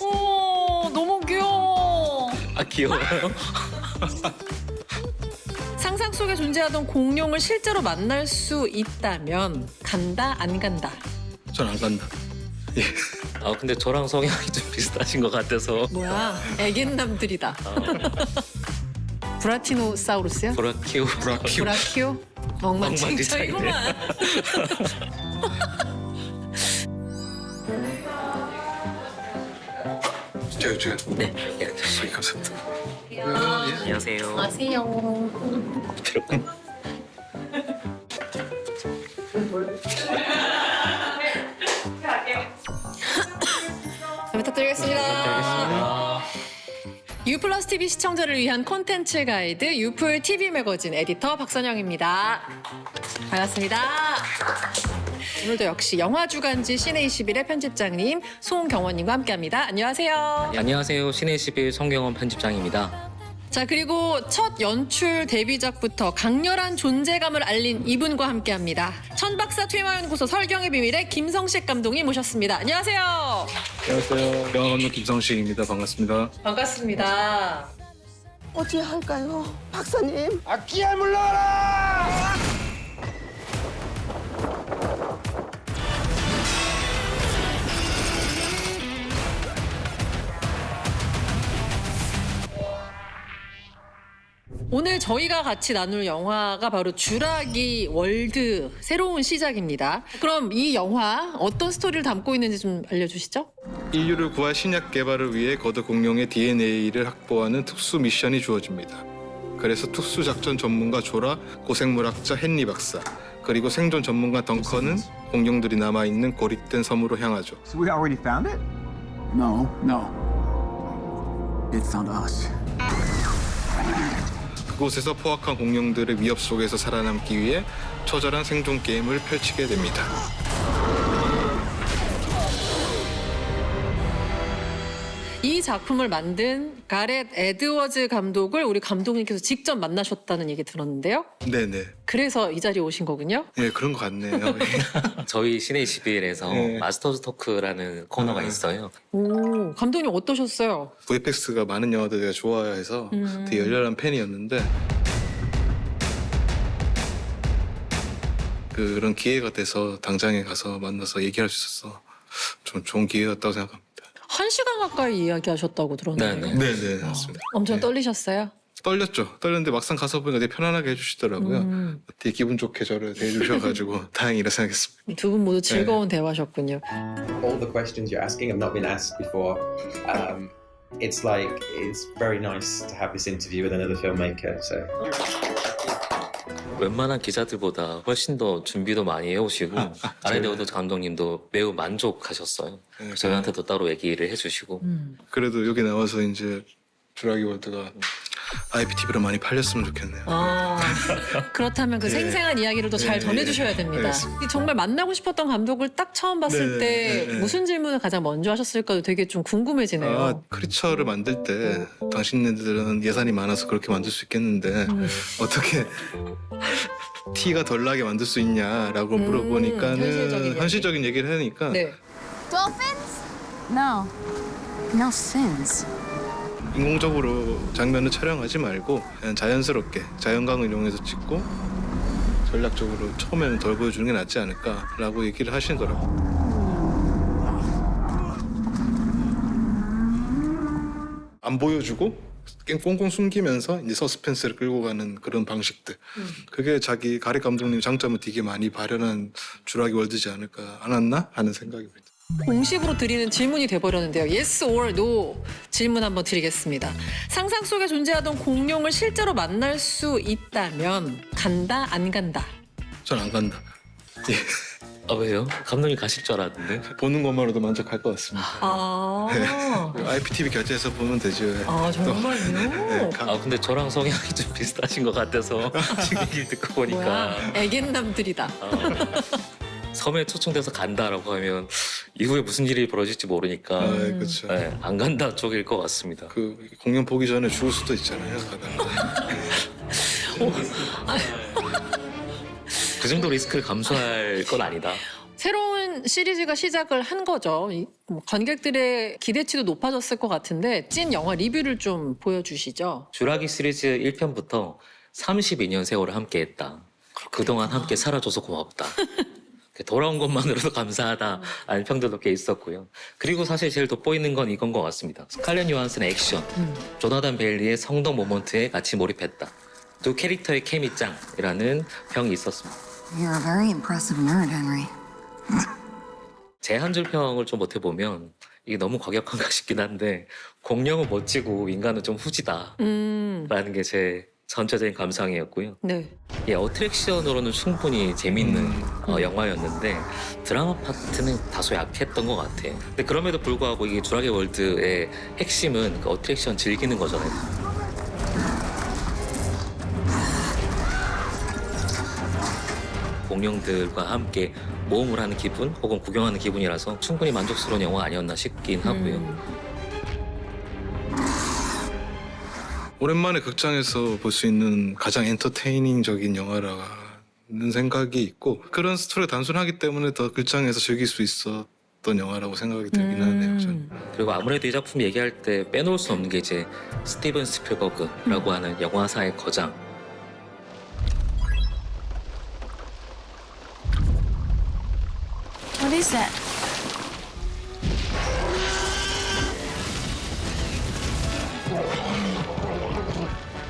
오, 너무 귀여워. 아 귀여워요? 상상 속에 존재하던 공룡을 실제로 만날 수 있다면 간다 안 간다. 전 안 간다. 예. 아 근데 저랑 성향이 좀 비슷하신 것 같아서 뭐야? 애견남들이다. 브라티노사우루스요? 브라키오 브라키오. 브라키오? 엉망진창이구만. 제가 제가 네 예, 감사합니다. 안녕하세요 아세요. 잘 유플러스 TV 시청자를 위한 콘텐츠 가이드 유플 TV 매거진 에디터 박선영입니다. 반갑습니다. 오늘도 역시 영화 주간지 시네 21의 편집장님 송경원님과 함께합니다. 안녕하세요. 안녕하세요 신의 11 성경원 편집장입니다 자 그리고 첫 연출 데뷔작부터 강렬한 존재감을 알린 이분과 함께 합니다. 천박사 퇴마연구소 설경의 비밀의 김성식 감독님 모셨습니다. 안녕하세요. 안녕하세요. 영화 감독 김성식입니다. 반갑습니다. 반갑습니다. 어찌 할까요, 박사님? 악기야 물러가라! 오늘 저희가 같이 나눌 영화가 바로 주라기 월드 새로운 시작입니다. 그럼 이 영화 어떤 스토리를 담고 있는지 좀 알려주시죠. 인류를 구할 신약 개발을 위해 거대 공룡의 DNA를 확보하는 특수 미션이 주어집니다. 그래서 특수 작전 전문가 조라, 고생물학자 헨리 박사, 그리고 생존 전문가 덩컨은 공룡들이 남아 있는 고립된 섬으로 향하죠. So we already found it? No, no. It found us. 그곳에서 포악한 공룡들의 위협 속에서 살아남기 위해 처절한 생존 게임을 펼치게 됩니다. 이 작품을 만든 가렛 에드워즈 감독을 우리 감독님께서 직접 만나셨다는 얘기 들었는데요. 네네. 그래서 이 자리에 오신 거군요. 예, 그런 것 같네요. 저희 신의 11에서 네. 마스터즈 토크라는 코너가 아. 있어요 오, 감독님 어떠셨어요? VFX가 많은 영화들 제가 좋아해서 음. 되게 열렬한 팬이었는데 그런 기회가 돼서 당장에 가서 만나서 얘기할 수 있어서 좀 좋은 기회였다고 생각합니다. 한 시간 가까이 이야기하셨다고 들었는데 네네. 네 네 맞습니다. 엄청 네. 떨리셨어요? 떨렸죠. 떨렸는데 막상 가서 보니까 되게 편안하게 해주시더라고요. 음. 되게 기분 좋게 저를 대해주셔가지고 다행이라 생각했습니다. 두 분 모두 즐거운 대화셨군요. all the questions you're asking have not been asked before. Um, it's like it's very nice to have this interview with another filmmaker. So 웬만한 기자들보다 훨씬 더 준비도 많이 해오시고 아레데오도 감독님도 매우 만족하셨어요 네, 저희한테도 따로 얘기를 해주시고 음. 그래도 여기 나와서 이제 주라기 월드가 IPTV로 많이 팔렸으면 좋겠네요. 아, 그렇다면 그 네. 생생한 이야기를 또잘 네, 전해주셔야 네. 됩니다. 알겠습니다. 정말 만나고 싶었던 감독을 딱 처음 봤을 네, 때 네, 네. 무슨 질문을 가장 먼저 하셨을까도 되게 좀 궁금해지네요. 아, 크리처를 만들 때 당신네들은 예산이 많아서 그렇게 만들 수 있겠는데 음. 어떻게 티가 덜 나게 만들 수 있냐라고 음, 물어보니까는 현실적인. 현실적인 얘기를 하니까 네. Dolphins? No. No sins. 인공적으로 장면을 촬영하지 말고 그냥 자연스럽게 자연광을 이용해서 찍고 전략적으로 처음에는 덜 보여주는 게 낫지 않을까라고 얘기를 하시더라고요. 안 보여주고 깽 꽁꽁 숨기면서 이제 서스펜스를 끌고 가는 그런 방식들. 그게 자기 가리 감독님 장점을 되게 많이 발현한 주라기 월드지 않을까 않았나 하는 생각입니다. 공식으로 드리는 질문이 돼버렸는데요. Yes or No 질문 한번 드리겠습니다. 상상 속에 존재하던 공룡을 실제로 만날 수 있다면 간다 안 간다. 전 안 간다. 예. 아 왜요? 감독님 가실 줄 알았는데 보는 것만으로도 만족할 것 같습니다. 아, IPTV 결제해서 보면 되죠. 아 네, 정말요? 가- 아 근데 저랑 성향이 좀 비슷하신 것 같아서 지금 얘기를 듣고 보니까 뭐야? 애견남들이다. 아, 섬에 초청돼서 간다라고 하면 이후에 무슨 일이 벌어질지 모르니까 아, 그렇죠. 네, 안 간다 쪽일 것 같습니다. 그 공연 보기 전에 죽을 수도 있잖아요. 가다가. 그 정도 리스크를 감수할 건 아니다. 새로운 시리즈가 시작을 한 거죠. 이- 뭐 관객들의 기대치도 높아졌을 것 같은데 찐 영화 리뷰를 좀 보여주시죠. 주라기 시리즈 1편부터 32년 세월을 함께했다. 그동안 함께 살아줘서 고맙다. 돌아온 것만으로도 감사하다라는 평들도 꽤 있었고요. 그리고 사실 제일 돋보이는 건 이건 것 같습니다. 스칼렛 요한슨의 액션, 조나단 베일리의 성동 모먼트에 같이 몰입했다. 두 캐릭터의 케미짱이라는 평이 있었습니다. You're a very impressive nerd, Henry. 제 한 줄 평을 좀 못해보면 이게 너무 과격한가 싶긴 한데 공룡은 멋지고 인간은 좀 후지다라는 음, 게 제 전체적인 감상이었고요. 네. 예, 어트랙션으로는 충분히 재밌는 어, 영화였는데 드라마 파트는 다소 약했던 것 같아요. 근데 그럼에도 불구하고 이게 주라기 월드의 핵심은 그 어트랙션 즐기는 거잖아요. 공룡들과 함께 모험을 하는 기분 혹은 구경하는 기분이라서 충분히 만족스러운 영화 아니었나 싶긴 하고요. 음. 오랜만에 극장에서 볼 수 있는 가장 엔터테이닝적인 영화라는 생각이 있고 그런 스토리가 단순하기 때문에 더 극장에서 즐길 수 있었던 영화라고 생각이 들긴 하네요. 저는. 그리고 아무래도 이 작품 얘기할 때 빼놓을 수 없는 게 이제 스티븐 스필버그라고 하는 영화사의 거장. What is that?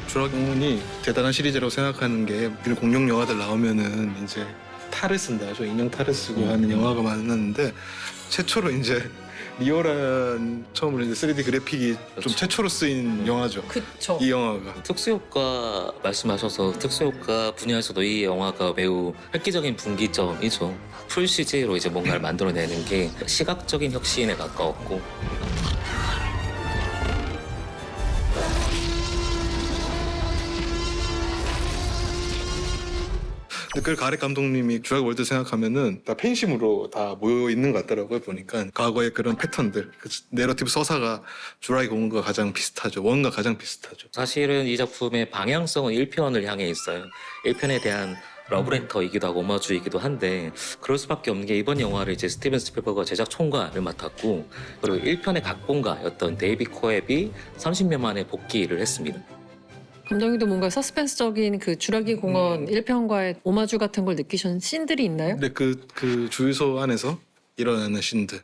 주라기공원이 대단한 시리즈라고 생각하는 게 공룡 영화들 나오면은 이제 탈을 쓴다, 죠 인형 탈을 쓰고 하는 영화가 많았는데 최초로 이제 리얼한 처음으로 이제 3D 그래픽이 그렇죠. 좀 최초로 쓰인 영화죠. 그쵸. 이 영화가. 특수효과 말씀하셔서 특수효과 분야에서도 이 영화가 매우 획기적인 분기점이죠. 풀 CG로 이제 뭔가를 만들어내는 게 시각적인 혁신에 가까웠고 근데 그걸 가렉 감독님이 주라기 월드 생각하면은 다 팬심으로 다 모여 있는 것 같더라고요 보니까 과거의 그런 패턴들, 그 내러티브 서사가 주라기 공원과 가장 비슷하죠. 원과 가장 비슷하죠. 사실은 이 작품의 방향성은 1편을 향해 있어요. 1편에 대한 러브레터이기도 하고 오마주이기도 한데 그럴 수밖에 없는 게 이번 영화를 이제 스티븐 스필버가 제작 총괄을 맡았고 그리고 1편의 각본가였던 데이비 코앱이 30년 만에 복귀를 했습니다. 감독님도 뭔가 서스펜스적인 그 주라기 공원 1편과의 오마주 같은 걸 느끼신 씬들이 있나요? 근데 그, 그 주유소 안에서 일어나는 신들.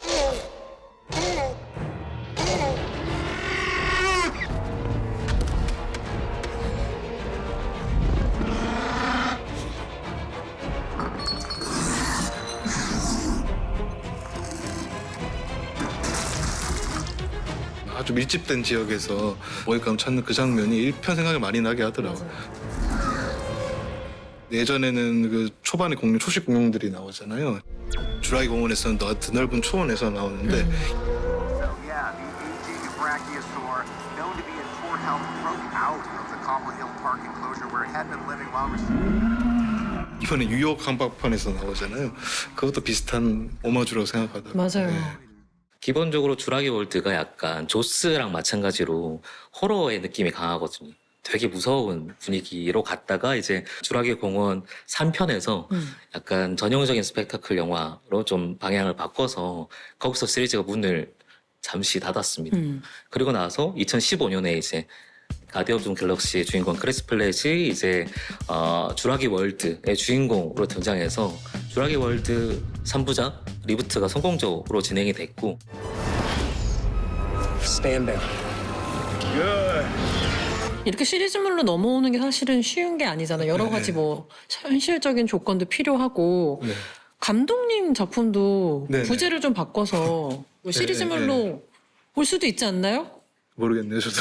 밀집된 지역에서 먹잇감 찾는 그 장면이 1편 생각이 많이 나게 하더라고요. 예전에는 그 초반에 공룡 초식 공룡들이 나오잖아요. 주라기 공원에서는 더 드넓은 초원에서 나오는데 So, yeah, the aging brachiosaur, known to be in poor health, broke out of the Cobble Hill Park enclosure where it had been living while receiving. 이번에 뉴욕 한복판에서 나오잖아요. 그것도 비슷한 오마주라고 생각하더라고요. 맞아요. 네. 기본적으로 주라기 월드가 약간 조스랑 마찬가지로 호러의 느낌이 강하거든요. 되게 무서운 분위기로 갔다가 이제 주라기 공원 3편에서 음. 약간 전형적인 스펙타클 영화로 좀 방향을 바꿔서 거기서 시리즈가 문을 잠시 닫았습니다. 음. 그리고 나서 2015년에 이제 가디언 온 갤럭시의 주인공 크리스 플랫이 이제 어, 주라기 월드의 주인공으로 등장해서 주라기 월드 3부작 리부트가 성공적으로 진행이 됐고 down. 이렇게 시리즈물로 넘어오는 게 사실은 쉬운 게 아니잖아요. 여러 네. 가지 뭐 현실적인 조건도 필요하고 네. 감독님 작품도 네, 네. 부제를 좀 바꿔서 뭐 시리즈물로 볼 수도 있지 않나요? 모르겠네요. 저도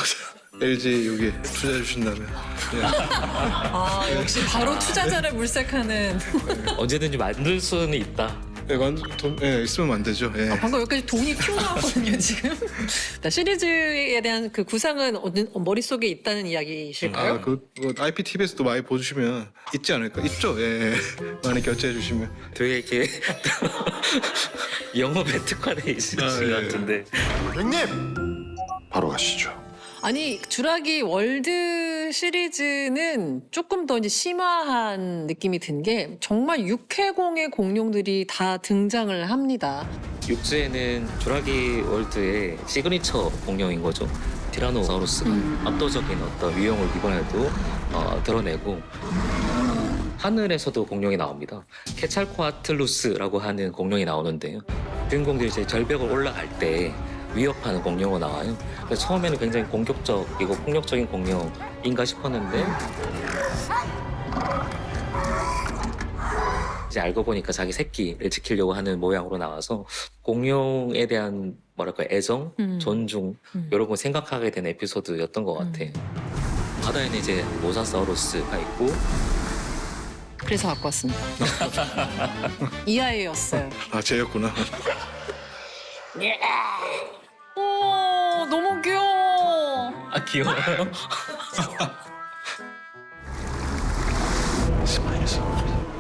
LG 여기 투자해 주신다면. 예. 아 역시 바로 투자자를 물색하는 언제든지 만들 수는 있다. 예, 완- 돈, 예, 있으면 만들죠. 예. 아, 방금 여기까지 돈이 튀어나왔거든요 지금. 자, 시리즈에 대한 그 구상은 어느- 머릿속에 있다는 이야기실까요? 아, 그 뭐, IPTV에서도 많이 보여주시면 있지 않을까? 있죠. 예. 많이 결제해 주시면. 되게 이렇게 영업에 특화돼 있으신 아, 것 예. 같은데 형님! 바로 가시죠. 아니 주라기 월드 시리즈는 조금 더 이제 심화한 느낌이 든 게 정말 육해공의 공룡들이 다 등장을 합니다. 6주에는 주라기 월드의 시그니처 공룡인 거죠. 티라노사우루스가 음. 압도적인 어떤 위용을 이번에도 어, 드러내고 하늘에서도 공룡이 나옵니다. 케찰코아틀루스라고 하는 공룡이 나오는데요. 주인공들이 이제 절벽을 올라갈 때 위협하는 공룡으로 나와요. 그래서 처음에는 굉장히 공격적이고 폭력적인 공룡인가 싶었는데 이제 알고 보니까 자기 새끼를 지키려고 하는 모양으로 나와서 공룡에 대한 뭐랄까 애정, 음. 존중 음. 이런 걸 생각하게 된 에피소드였던 것 같아. 요 바다에는 이제 모사사우루스가 있고 그래서 갖고 왔습니다. 이하예였어요. 아 쟤였구나. 오, 너무 귀여워. 아 귀여워요.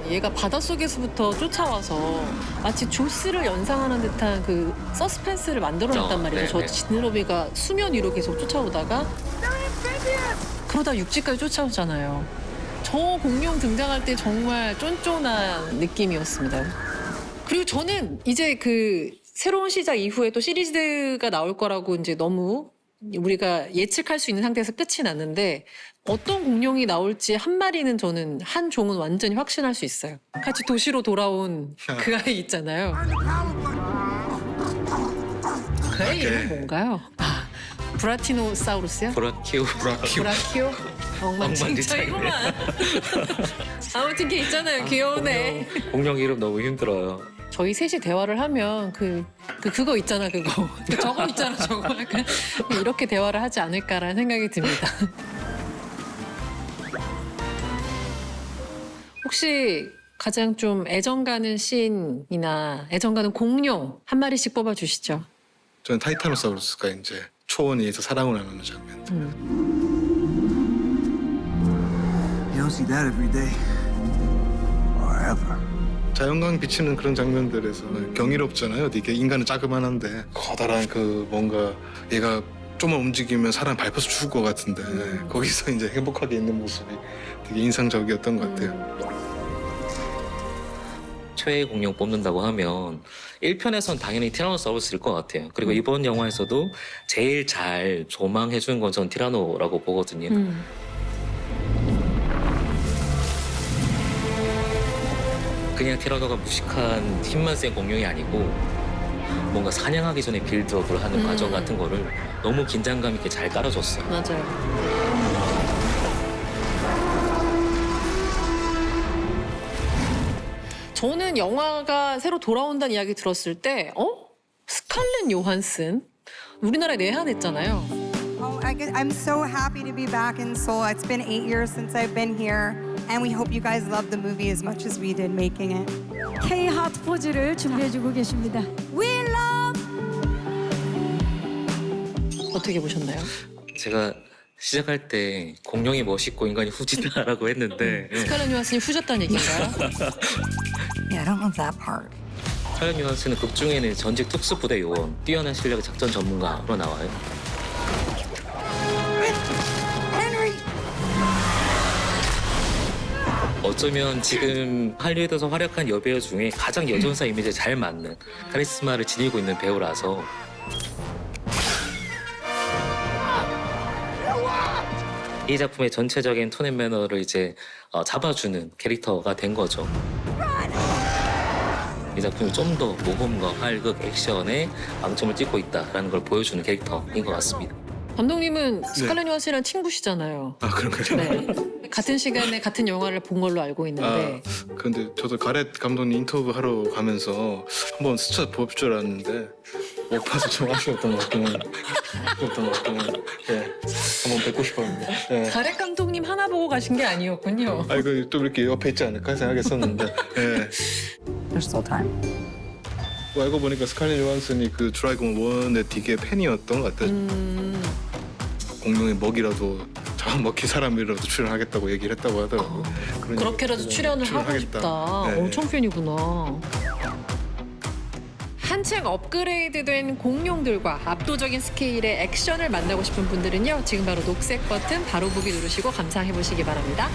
얘가 바닷속에서부터 쫓아와서 마치 조스를 연상하는 듯한 그 서스펜스를 만들어냈단 어, 말이죠. 네, 저 네. 지느러미가 수면 위로 계속 쫓아오다가 그러다 육지까지 쫓아오잖아요. 저 공룡 등장할 때 정말 쫀쫀한 느낌이었습니다. 그리고 저는 이제 그 새로운 시작 이후에 또 시리즈가 나올 거라고 이제 너무 우리가 예측할 수 있는 상태에서 끝이 났는데 어떤 공룡이 나올지 한 마리는 저는 한 종은 완전히 확신할 수 있어요. 같이 도시로 돌아온 그 아이 있잖아요. 그 아이 이름 뭔가요? 아, 브라티노사우루스요? 브라키오 브라키오 브라키오? 엉망진창이구만. 아무튼 걔 있잖아요. 귀여운 애. 공룡 이름 너무 힘들어요. 저희 셋이 대화를 하면 그, 그 그거 있잖아 그거 그 저거 있잖아 저거 약간 이렇게 대화를 하지 않을까라는 생각이 듭니다. 혹시 가장 좀 애정 가는 씬이나 애정 가는 공룡 한 마리씩 뽑아 주시죠. 저는 타이타노사우루스가 이제 초원위에서 사랑을 나누는 장면. You don't see that every day. Or ever. 자연광 비치는 그런 장면들에서 경이롭잖아요. 이게 인간은 자그만한데 커다란 그 뭔가 얘가 좀만 움직이면 사람 밟혀서 죽을 것 같은데 거기서 이제 행복하게 있는 모습이 되게 인상적이었던 것 같아요. 최애 공룡 뽑는다고 하면 1편에선 당연히 티라노사우루스일 것 같아요. 그리고 이번 영화에서도 제일 잘 조망해 주는 건전 티라노라고 보거든요. 음. 그냥 티라노가 무식한 힘만 센 공룡이 아니고 뭔가 사냥하기 전에 빌드업을 하는 음. 과정 같은 거를 너무 긴장감 있게 잘 깔아줬어 요. 맞아요. 저는 영화가 새로 돌아온다는 이야기 들었을 때, 어? 스칼렛 요한슨? 우리나라에 내한했잖아요. Oh, I guess I'm so happy to be back in Seoul. It's been eight years since I've been here, and we hope you guys love the movie as much as we did making it. K 하트 포즈를 준비해주고 계십니다. We love 어떻게 보셨나요? 제가 시작할 때 공룡이 멋있고 인간이 후지다라고 했는데 스칼렛 요한슨이 후졌다는 얘기인가요? Yeah, I don't love that part. 차연 요한스는 극 중에는 전직 특수부대 요원, 뛰어난 실력 의 작전 전문가로 나와요. 어쩌면 지금 할리우드에서 활약한 여배우 중에 가장 여전사 이미지에 잘 맞는 카리스마를 지니고 있는 배우라서 이 작품의 전체적인 톤앤 매너를 이제 어, 잡아주는 캐릭터가 된 거죠. 이 작품이 좀 더 모험과 활극, 액션에 방점을 찍고 있다라는 걸 보여주는 캐릭터인 것 같습니다. 감독님은 스칼렛 요한슨이랑 친구시잖아요. 아 그런가요? 네. 같은 시간에 같은 영화를 본 걸로 알고 있는데 그런데 저도 가렛 감독님 인터뷰 하러 가면서 한번 스쳐 볼 줄 알았는데 못 봐서 좀 아쉬웠던 것 같긴 해요. 아쉬웠던 것 같긴 해요. 예, 한번 뵙고 싶었는데. 예. 가렛 감독님 하나 보고 가신 게 아니었군요. 아 이거 또 이렇게 옆에 있지 않을까 생각했었는데. 예. There's still time. 뭐 알고 보니까 스칼렛 요한슨이 그 드라이건 원의 되게 팬이었던 것 같아요. 음, 공룡의 먹이라도 잡아먹힌 사람이라도 출연하겠다고 얘기를 했다고 하더라고요. 그러니까 그렇게라도 출연을 하고 출연하겠다. 싶다. 네. 엄청 팬이구나. 한 한층 업그레이드된 공룡들과 압도적인 스케일의 액션을 만나고 싶은 분들은요. 지금 바로 녹색 버튼 바로 보기 누르시고 감상해 보시기 바랍니다.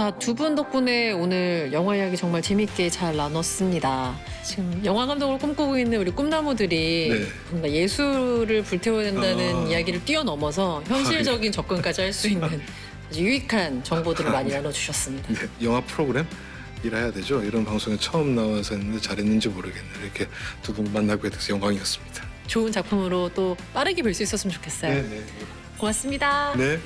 자, 두 분 덕분에 오늘 영화 이야기 정말 재밌게 잘 나눴습니다. 지금 영화 감독을 꿈꾸고 있는 우리 꿈나무들이 네. 뭔가 예술을 불태워야 된다는 아. 이야기를 뛰어넘어서 현실적인 접근까지 할 수 있는 아주 유익한 정보들을 많이 나눠주셨습니다. 네, 영화 프로그램 일해야 되죠. 이런 방송에 처음 나와서 했는데 잘했는지 모르겠네요. 이렇게 두 분 만나게 돼서 영광이었습니다. 좋은 작품으로 또 빠르게 볼 수 있었으면 좋겠어요. 네. 고맙습니다. 네.